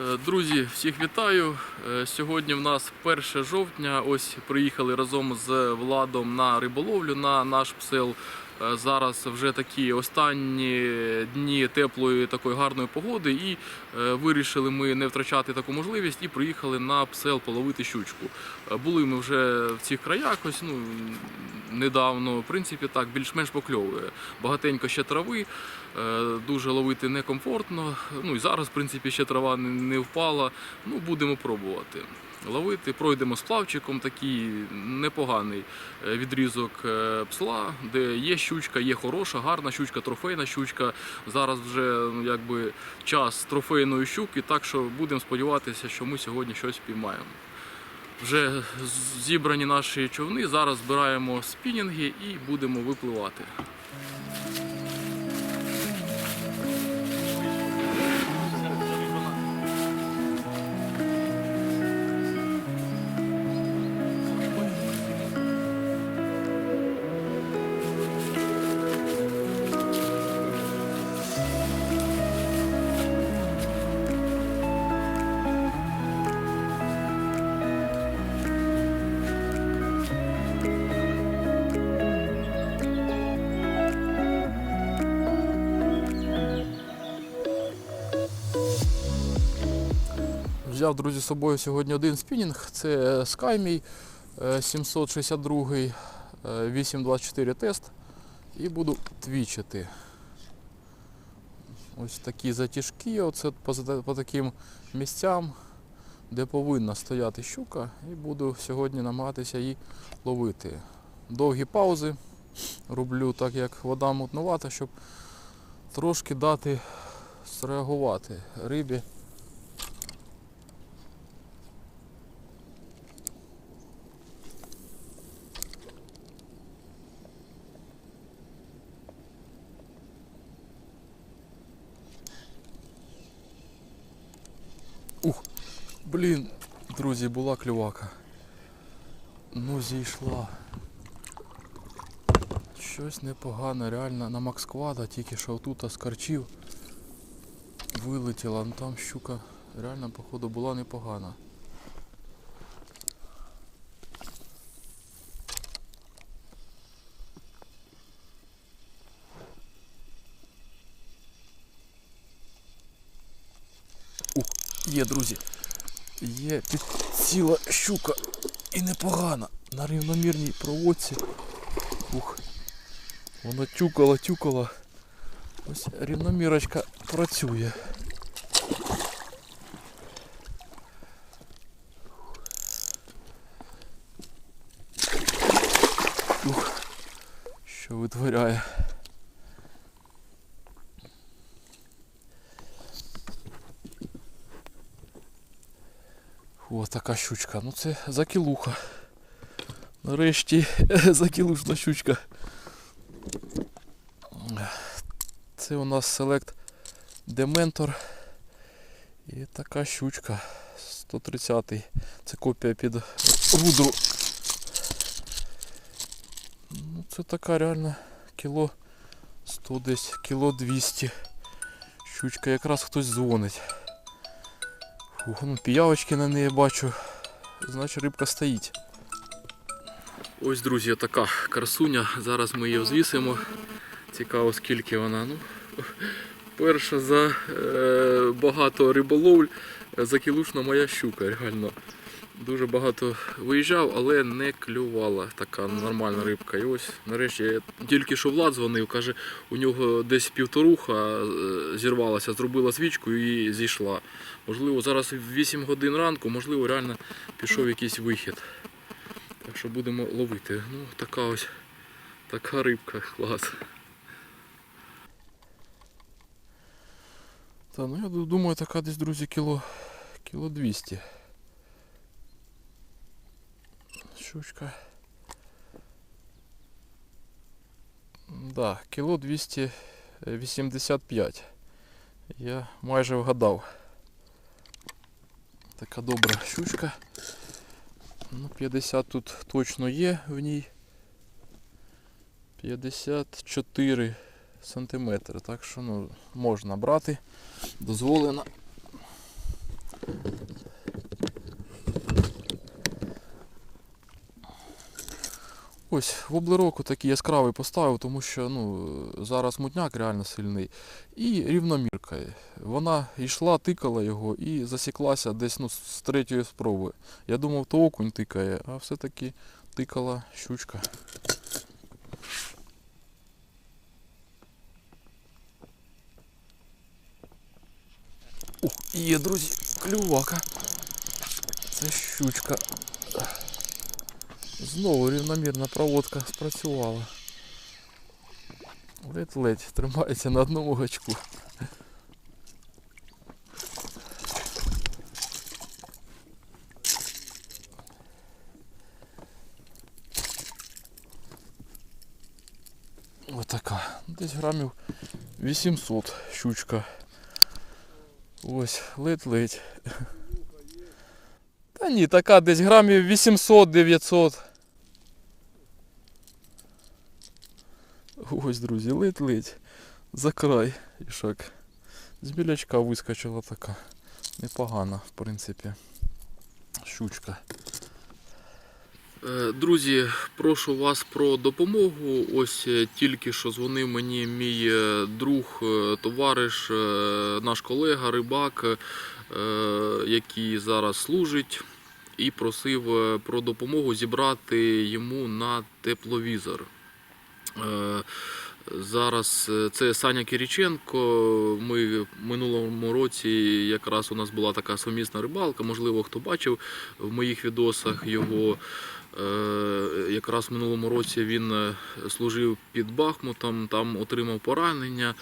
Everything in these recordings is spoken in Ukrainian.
Е, Друзі, всіх вітаю. Е, Сьогодні в нас 1 жовтня. Ось приїхали разом з Владом на риболовлю на наш псел. Е, Зараз вже такі останні дні теплої такої гарної погоди, і е, вирішили ми не втрачати таку можливість і приїхали на псел половити щучку. Е, Були ми вже в цих краях, ось ну недавно, в принципі, так більш-менш покльовує. Багатенько ще трави, дуже ловити некомфортно. Ну і зараз, в принципі, ще трава не впала. Ну, будемо пробувати. Ловити, пройдемо з плавчиком такий непоганий е, відрізок е, псла, де є щучка, є хороша, гарна щучка, трофейна щучка. Зараз вже якби час трофейної щуки, так що будемо сподіватися, що ми сьогодні щось піймаємо. Вже зібрані наші човни. Зараз збираємо спінінги і будемо випливати. Взяв, друзі, з собою сьогодні один спінінг. Це Скаймій 762 е, 824 тест. І буду твічити. Ось такі затяжки, оце по, по таким місцям, де повинна стояти щука, і буду сьогодні намагатися її ловити. Довгі паузи роблю, так як вода мутнувата, щоб трошки дати среагувати рибі. Ух, блін, друзі, була клювака. Ну, зійшла. Щось непогане, реально на Максквада, тільки що тут карчів Вилетіла, ну там щука реально, походу, була непогана. Ух, є, друзі. Є підціла щука і непогана. На рівномірній проводці. Ух. Воно тюкало, тюкало. Ось рівномірочка працює. Ух, що витворяє. Така щучка. Ну це закілуха. Нарешті закілушна щучка. Це у нас Select Dementor. І така щучка. 130-й. Це копія під рудру. Ну це така реально кіло 100 десь, кіло 200. Щучка якраз хтось дзвонить. Фух, ну піявочки на неї бачу. Значить рибка стоїть. Ось, друзі, така красуня. Зараз ми її взвісимо. Цікаво, скільки вона. Ну, перша за е, багато риболовль закілушна моя щука, реально. Дуже багато виїжджав, але не клювала така нормальна рибка. І ось нарешті тільки що Влад дзвонив, каже, у нього десь півторуха е, зірвалася, зробила свічку і зійшла. Можливо, зараз 8 годин ранку, можливо, реально пішов якийсь вихід. Так що будемо ловити. Ну, така ось така рибка, клас. Та, ну я думаю, така десь, друзі, кіло, кіло 200. Щучка. Да, кіло 285. Я майже вгадав. Така добра щучка. Ну, 50 тут точно є в ній. 54 сантиметри. Так що ну, можна брати. Дозволено. Ось, воблерок такий яскравий поставив, тому що ну, зараз мутняк реально сильний. І рівномірка. Вона йшла, тикала його і засіклася десь ну, з третьої спроби. Я думав, то окунь тикає, а все-таки тикала щучка. Ух, є, друзі, клювака. Це щучка. Знову рівномірна проводка спрацювала. Ледь-ледь тримається на одному гачку. Отака. Десь грамів 800 щучка. Ось, ледь-ледь. Та ні, така десь грамів 800-900. Ось, друзі, ледь-ледь. За край ішак. З білячка вискочила така. Непогана, в принципі. Щучка. Е, Друзі, прошу вас про допомогу. Ось е, тільки що дзвонив мені мій е, друг, товариш, наш колега, рибак, який зараз служить, і просив про допомогу зібрати йому на тепловізор. Е, Зараз е, це Саня Кириченко. Ми в минулому році якраз у нас була така сумісна рибалка. Можливо, хто бачив в моїх відосах його. Е, Якраз в минулому році він служив під Бахмутом, там отримав поранення.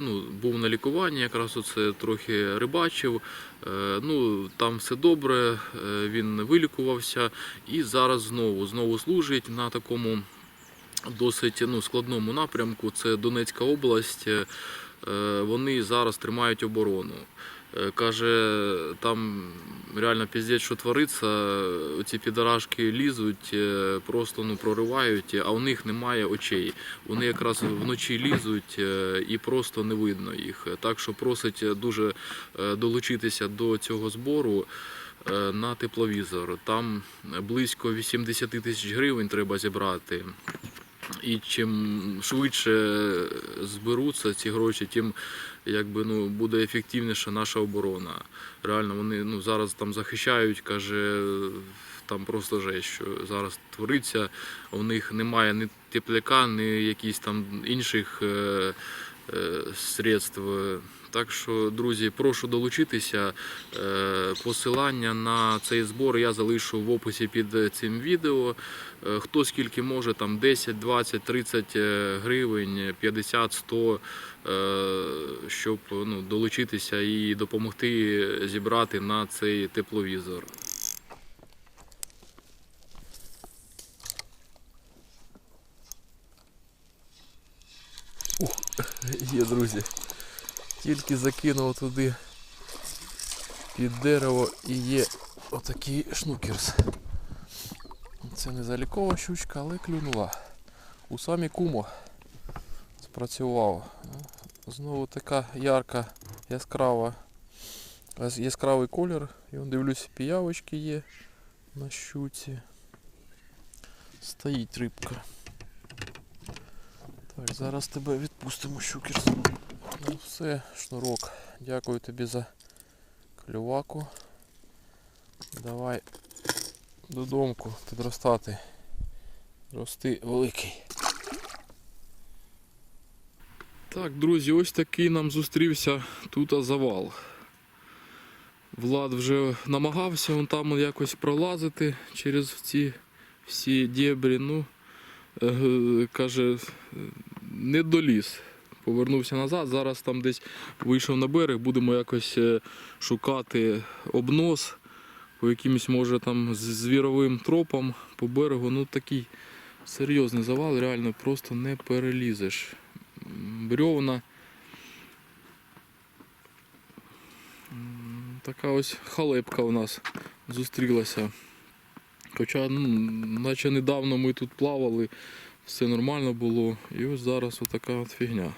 Ну, був на лікуванні, якраз оце трохи рибачив. Ну, там все добре, він вилікувався і зараз знову знову служить на такому досить ну, складному напрямку. Це Донецька область. Е, Вони зараз тримають оборону. Е, Каже, там реально піздець, що твориться. Ці підарашки лізуть, е, просто ну, проривають, а у них немає очей. Вони якраз вночі лізуть і просто не видно їх. Так що просить дуже долучитися до цього збору на тепловізор. Там близько 80 тисяч гривень треба зібрати. І чим швидше зберуться ці гроші, тим якби, ну, буде ефективніша наша оборона. Реально, вони ну, зараз там захищають, каже, там просто же, що зараз твориться. У них немає ні тепляка, ні якісь там інших е, е, средств. Так що, друзі, прошу долучитися. Е, Посилання на цей збор я залишу в описі під цим відео. Е, Хто скільки може, там 10, 20, 30 е, гривень, 50, 100, е, щоб ну, долучитися і допомогти зібрати на цей тепловізор. Ух, є, друзі. Тільки закинув туди під дерево і є отакий шнукерс. Це не залікова щучка, але клюнула. У самі кумо спрацював. Знову така ярка, яскрава, яскравий колір. І дивлюсь, піявочки є на щуці. Стоїть рибка. Так, зараз тебе відпустимо, щукерс. Ну все, шнурок. Дякую тобі за клюваку. Давай додомку підростати. Рости великий. Так, друзі, ось такий нам зустрівся тут завал. Влад вже намагався вон там якось пролазити через ці всі дєбрі. Ну, е, каже, не доліз. Повернувся назад. Зараз там десь вийшов на берег, будемо якось е, шукати обнос по якимось, може, там звіровим тропам по берегу. Ну такий серйозний завал, реально просто не перелізеш. Брьовна. Така ось халепка у нас зустрілася. Хоча, ну, наче недавно ми тут плавали, все нормально було. І ось зараз отака от фігня.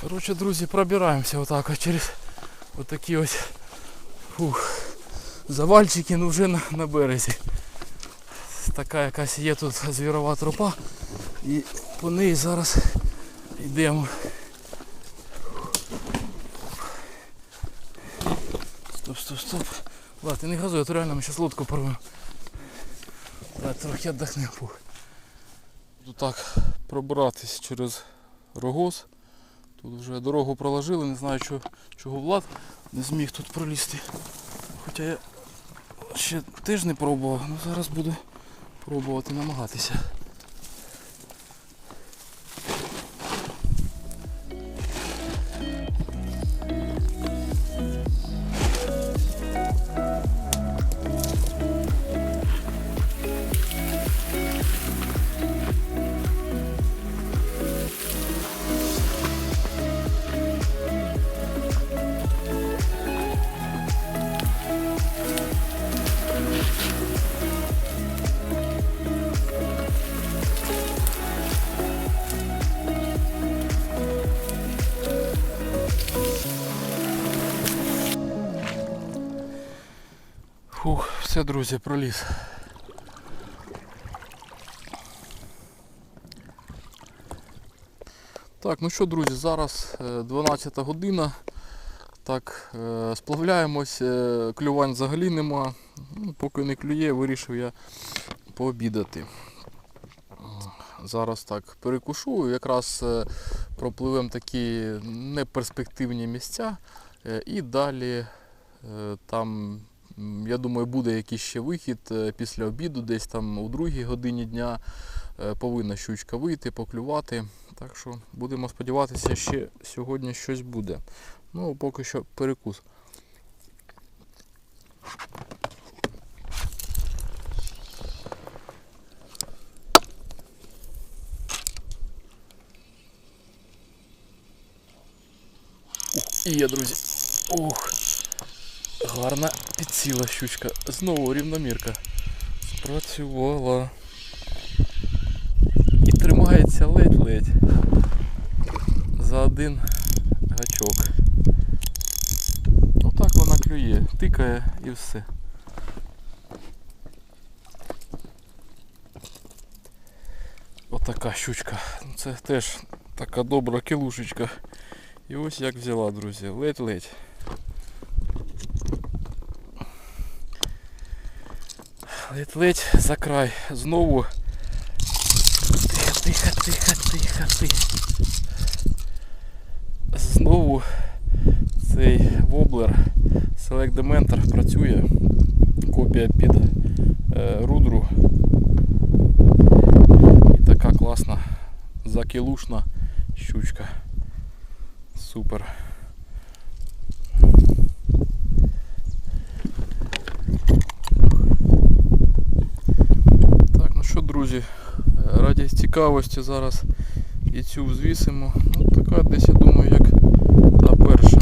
Коротше, друзі, пробираємося отак от через отакі ось фух, завальчики, ну вже на, на березі. така якась є тут звірова тропа. І по неї зараз йдемо. Стоп, стоп, стоп. Ладно, не газуй, а то реально ми зараз лодку порвемо. Трохи віддохнемо. Тут так пробиратись через рогоз. Тут вже дорогу проложили, не знаю чого, чого Влад не зміг тут пролізти. Хоча я ще не пробував, але зараз буду пробувати намагатися. Фух, все, друзі, проліз. Так, ну що, друзі, зараз е, 12 година. Так, е, сплавляємось, е, клювань взагалі нема. Ну, поки не клює, вирішив я пообідати. Зараз так перекушу, якраз е, пропливемо такі неперспективні місця. е, І далі е, там Я думаю, буде якийсь ще вихід е, після обіду, десь там у другій годині дня е, повинна щучка вийти, поклювати. Так що будемо сподіватися, ще сьогодні щось буде. Ну, поки що перекус. Ух, і є, друзі. Ох. Гарна підсіла щучка. Знову рівномірка. Спрацювала. І тримається ледь-ледь. За один гачок. Отак вона клює, тикає і все. Отака щучка. Ну, Це теж така добра кілушечка. І ось як взяла, друзі. Ледь-ледь. Ледь-ледь за край. Знову. Тихо, тихо, тихо, тихо, тихо. Знову цей воблер Select Dementor працює. Копія під е, рудру. І така класна закілушна щучка. Супер. Так, ну що, друзі, е, раді цікавості зараз і цю взвісимо. Ну, така десь, я думаю, як та перша.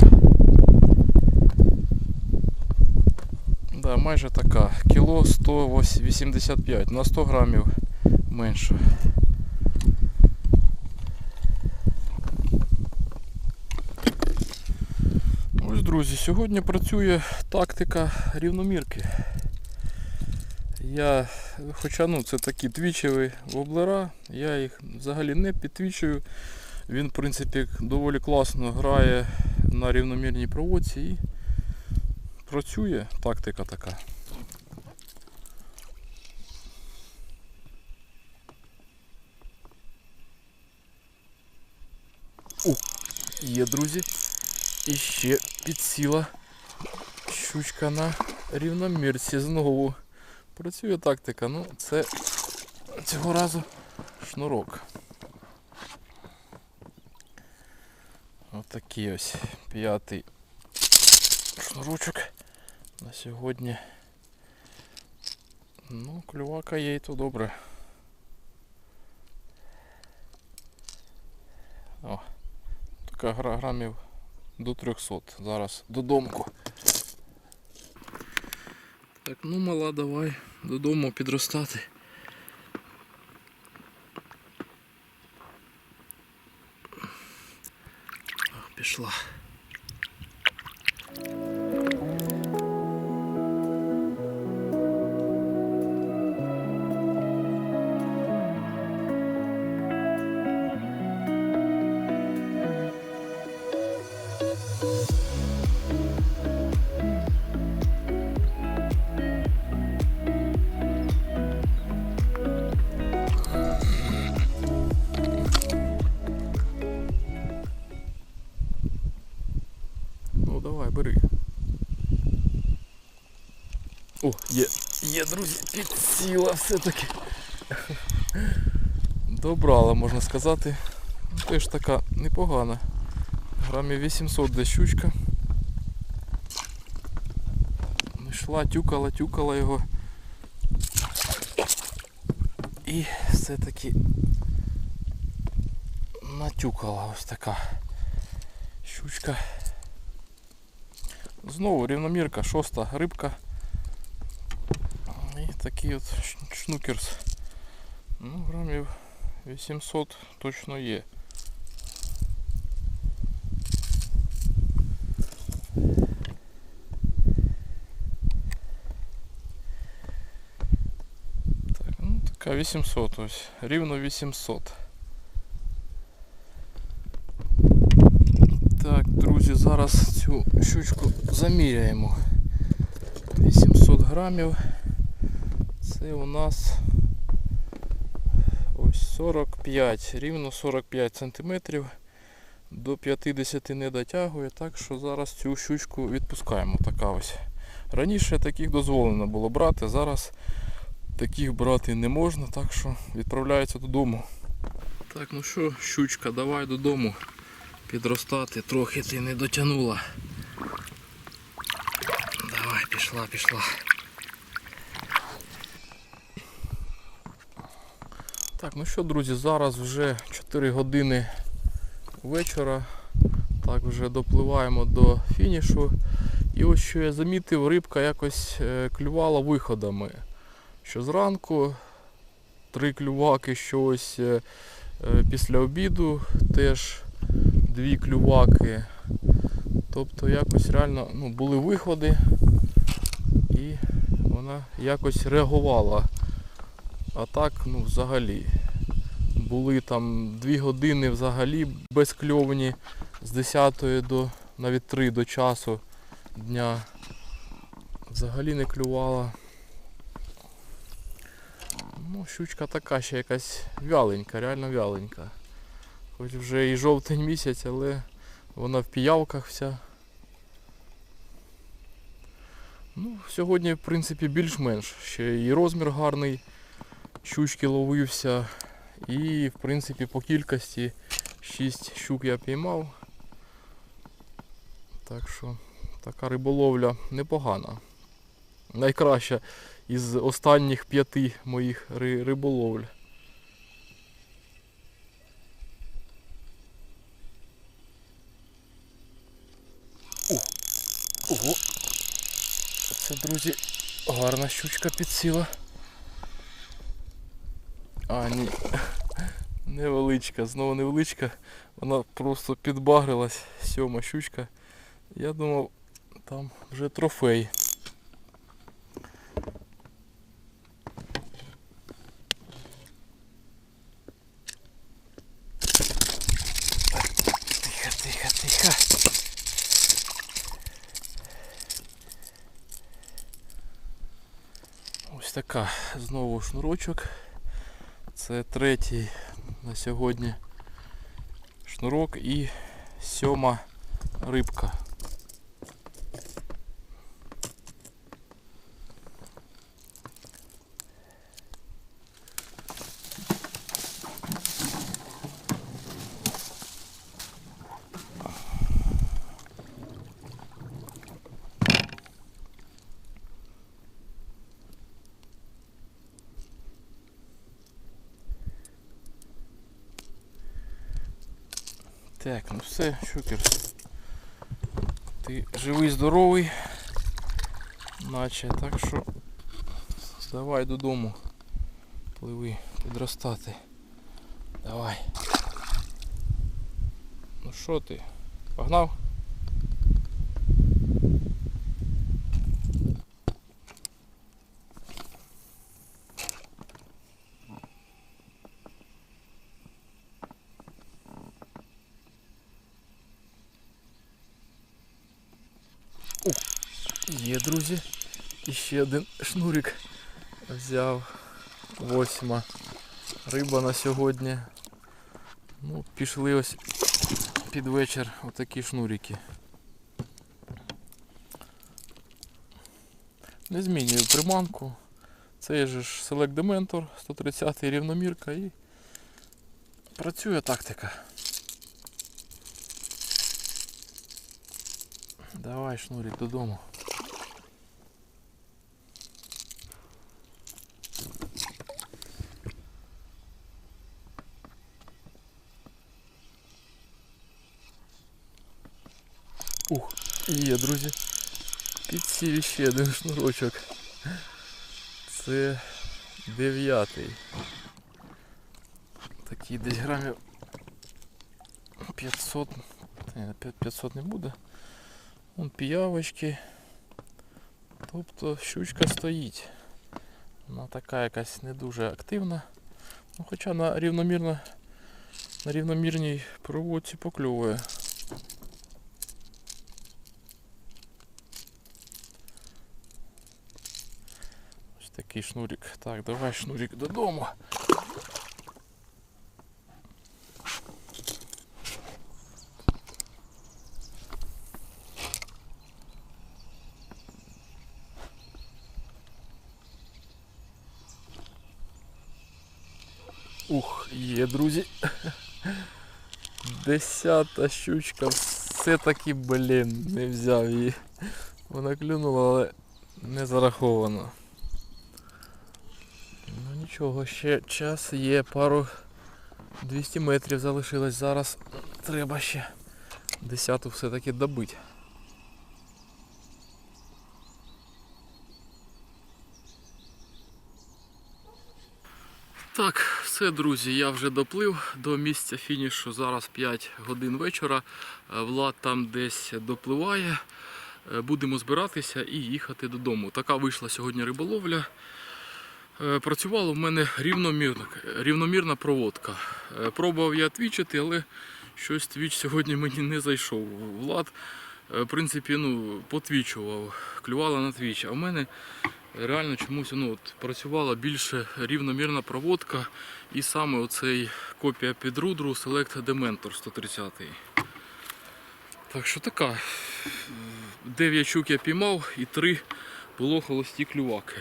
Да, майже така. Кіло 185 на 100 грамів менше. Ось, друзі, сьогодні працює тактика рівномірки. Я, хоча ну, це такі твічеві воблера, я їх взагалі не підтвічую. Він, в принципі, доволі класно грає на рівномірній проводці і працює тактика така. О, є, друзі. І ще підсіла щучка на рівномірці знову. Працює тактика, ну це цього разу шнурок. Отакий ось п'ятий шнурочок на сьогодні. Ну, клювака є і то добре. О, така гра грамів до 300. Зараз додому. Так, ну мала, давай додому підростати. Пішла. Підсіла все-таки. Добрала, можна сказати. Теж така непогана. Грамів 800 десь щучка. Ну, Йшла, тюкала, тюкала його. І все-таки натюкала ось така щучка. Знову рівномірка, шоста рибка. І такий от ш- шнукерс. Ну, грамів 800 точно є. Так, ну така 800 ось. Рівно 800. Так, друзі, зараз цю щучку заміряємо. 800 грамів. Це у нас ось 45, рівно 45 сантиметрів. До 50 не дотягує, так що зараз цю щучку відпускаємо. Така ось. Раніше таких дозволено було брати, зараз таких брати не можна, так що відправляється додому. Так, ну що, щучка, давай додому підростати, трохи ти не дотягнула. Давай, пішла, пішла. Так, ну що, друзі, зараз вже 4 години вечора. Так, вже допливаємо до фінішу. І ось що я замітив, рибка якось е, клювала виходами. Що зранку три клюваки, що ось е, е, після обіду теж дві клюваки. Тобто якось реально ну, були виходи і вона якось реагувала. А так, ну взагалі. Були там 2 години взагалі безкльовні з 10 до навіть 3 до часу дня. Взагалі не клювала. Ну, щучка така ще якась вяленька, реально вяленька. Хоч вже і жовтень місяць, але вона в піявках вся. Ну, сьогодні, в принципі, більш-менш. Ще і розмір гарний. Щучки ловився. І, в принципі, по кількості 6 щук я піймав. Так що така риболовля непогана. Найкраща із останніх п'яти моїх ри- риболовль. Ого! Це, друзі, гарна щучка підсіла. А, ні. Невеличка, знову невеличка. Вона просто підбагрилась, сьома щучка. Я думав, там вже трофей. Тихо, тихо, тихо. Ось така знову шнурочок. Це третій на сьогодні шнурок і сьома рибка. Так, ну все, щукер. Ти живий, здоровий. Наче, так що давай додому. Пливи, підростати. Давай. Ну що ти? Погнав? Є, друзі. І ще один шнурик взяв. Восьма. Риба на сьогодні. Ну, пішли ось під вечір отакі шнурики. Не змінюю приманку. Це же ж Select Dementor 130 рівномірка і працює тактика. Давай шнурик додому. Ух, є, друзі. Підсів ще один шнурочок. Це дев'ятий. Такий десь грамів 500. 500 не буде. Вон піявочки. Тобто щучка стоїть. Вона така якась не дуже активна. Ну, хоча на рівномірно на рівномірній проводці покльовує. такий шнурик. Так, давай шнурик додому. Ух, є, друзі. Десята щучка. Все-таки, блін, не взяв її. Вона клюнула, але не зараховано. Нічого, ще час є, пару 200 метрів залишилось зараз. Треба ще десяту все-таки добити. Так, все, друзі, я вже доплив до місця фінішу. Зараз 5 годин вечора. Е, Влад там десь допливає. Е, Будемо збиратися і їхати додому. Така вийшла сьогодні риболовля. Е, Працювала в мене рівномірна, проводка. Е, Пробував я твічити, але щось твіч сьогодні мені не зайшов. Влад, е, в принципі, ну, потвічував, клювала на твіч. А в мене реально чомусь ну, от, працювала більше рівномірна проводка. І саме оцей копія під рудру Select Dementor 130. Так що така. 9 щук я піймав і 3 було холості клюваки.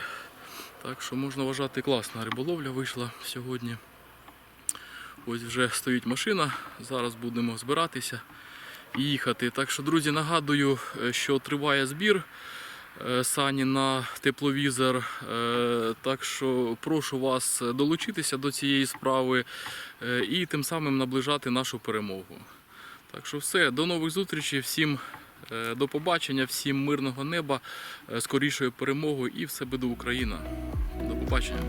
Так що можна вважати класна риболовля вийшла сьогодні. Ось вже стоїть машина. Зараз будемо збиратися і їхати. Так що, друзі, нагадую, е, що триває збір е, сані на тепловізор. Е, Так що прошу вас долучитися до цієї справи і тим самим наближати нашу перемогу. Так що все, до нових зустрічей, всім до побачення, всім мирного неба, е, скорішої перемоги і все буде Україна. До побачення.